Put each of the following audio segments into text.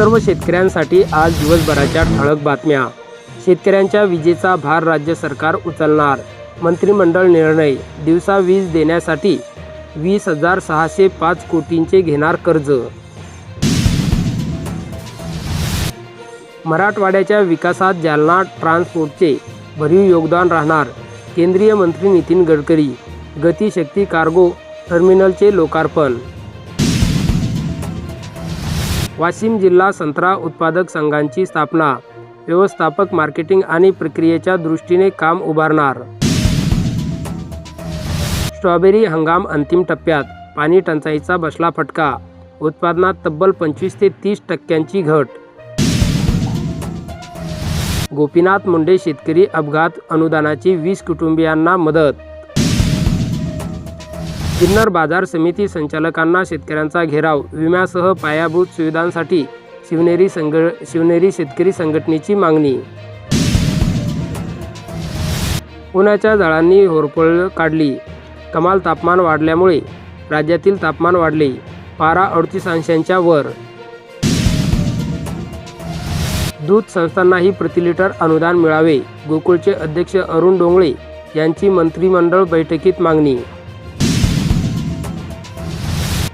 सर्व शेतकऱ्यांसाठी आज दिवसभराच्या ठळक बातम्या. शेतकऱ्यांच्या विजेचा भार राज्य सरकार उचलणार. मंत्रिमंडळ निर्णय दिवसा वीज देण्यासाठी वीस हजार सहाशे पाच कोटींचे घेणार कर्ज. मराठवाड्याच्या विकासात जालना ट्रान्सपोर्टचे भरीव योगदान राहणार. केंद्रीय मंत्री नितीन गडकरी गतिशक्ती कार्गो टर्मिनलचे लोकार्पण वाशिम जिल्हा संत्रा उत्पादक संघांची स्थापना. व्यवस्थापक मार्केटिंग आणि प्रक्रियेच्या दृष्टीने काम उभारणार. स्ट्रॉबेरी हंगाम अंतिम टप्प्यात. पाणी टंचाईचा बसला फटका. उत्पादनात तब्बल पंचवीस ते तीस टक्क्यांची घट. गोपीनाथ मुंडे शेतकरी अपघात अनुदानाची वीस कुटुंबियांना मदत. जुन्नर बाजार समिती संचालकांना शेतकऱ्यांचा घेराव विम्यासह पायाभूत सुविधांसाठी शिवनेरी संघ शिवनेरी शेतकरी संघटनेची मागणी. उन्हाच्या झाडांनी होरपळ काढली. कमाल तापमान वाढल्यामुळे राज्यातील तापमान वाढले. पारा अडतीस अंशांच्या वर. दूध संस्थांनाही प्रति लिटर अनुदान मिळावे गोकुळचे अध्यक्ष अरुण डोंगळे यांची मंत्रिमंडळ बैठकीत मागणी.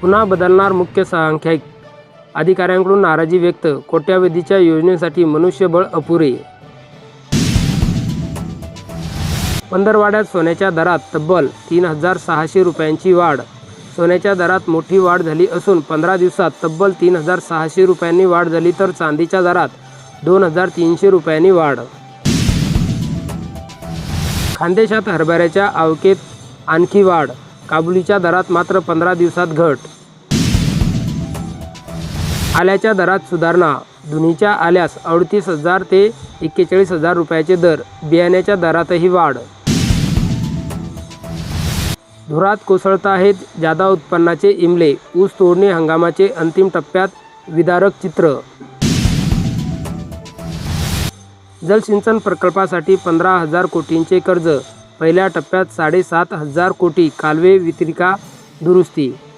पुन्हा बदलणार मुख्य संख्याक. अधिकाऱ्यांकडून नाराजी व्यक्त कोट्यावधीच्या योजनेसाठी मनुष्यबळ अपुरे. पंधरवाड्यात सोन्याच्या दरात तब्बल तीन हजार सहाशे रुपयांची वाढ. सोन्याच्या दरात मोठी वाढ झाली असून पंधरा दिवसात तब्बल तीन हजार सहाशे रुपयांनी वाढ झाली तर चांदीच्या दरात दोन हजार तीनशे रुपयांनी वाढ. खानदेशात हरभऱ्याच्या आवकेत आणखी वाढ. काबुलीच्या दरात मात्र पंधरा दिवसात घट. आल्याच्या दरात सुधारणा. धुनीच्या आल्यास अडतीस हजार ते एक्केचाळीस हजार रुपयाचे दर. बियाण्याच्या दरातही वाढ. धुरात कोसळत आहेत जादा उत्पन्नाचे इमले. ऊस तोडणी हंगामाचे अंतिम टप्प्यात विदारक चित्र. जलसिंचन प्रकल्पासाठी पंधरा हजार कोटींचे कर्ज. पहिल्या टप्प्यात साडेसात हजार कोटी कालवे वितरिका दुरुस्ती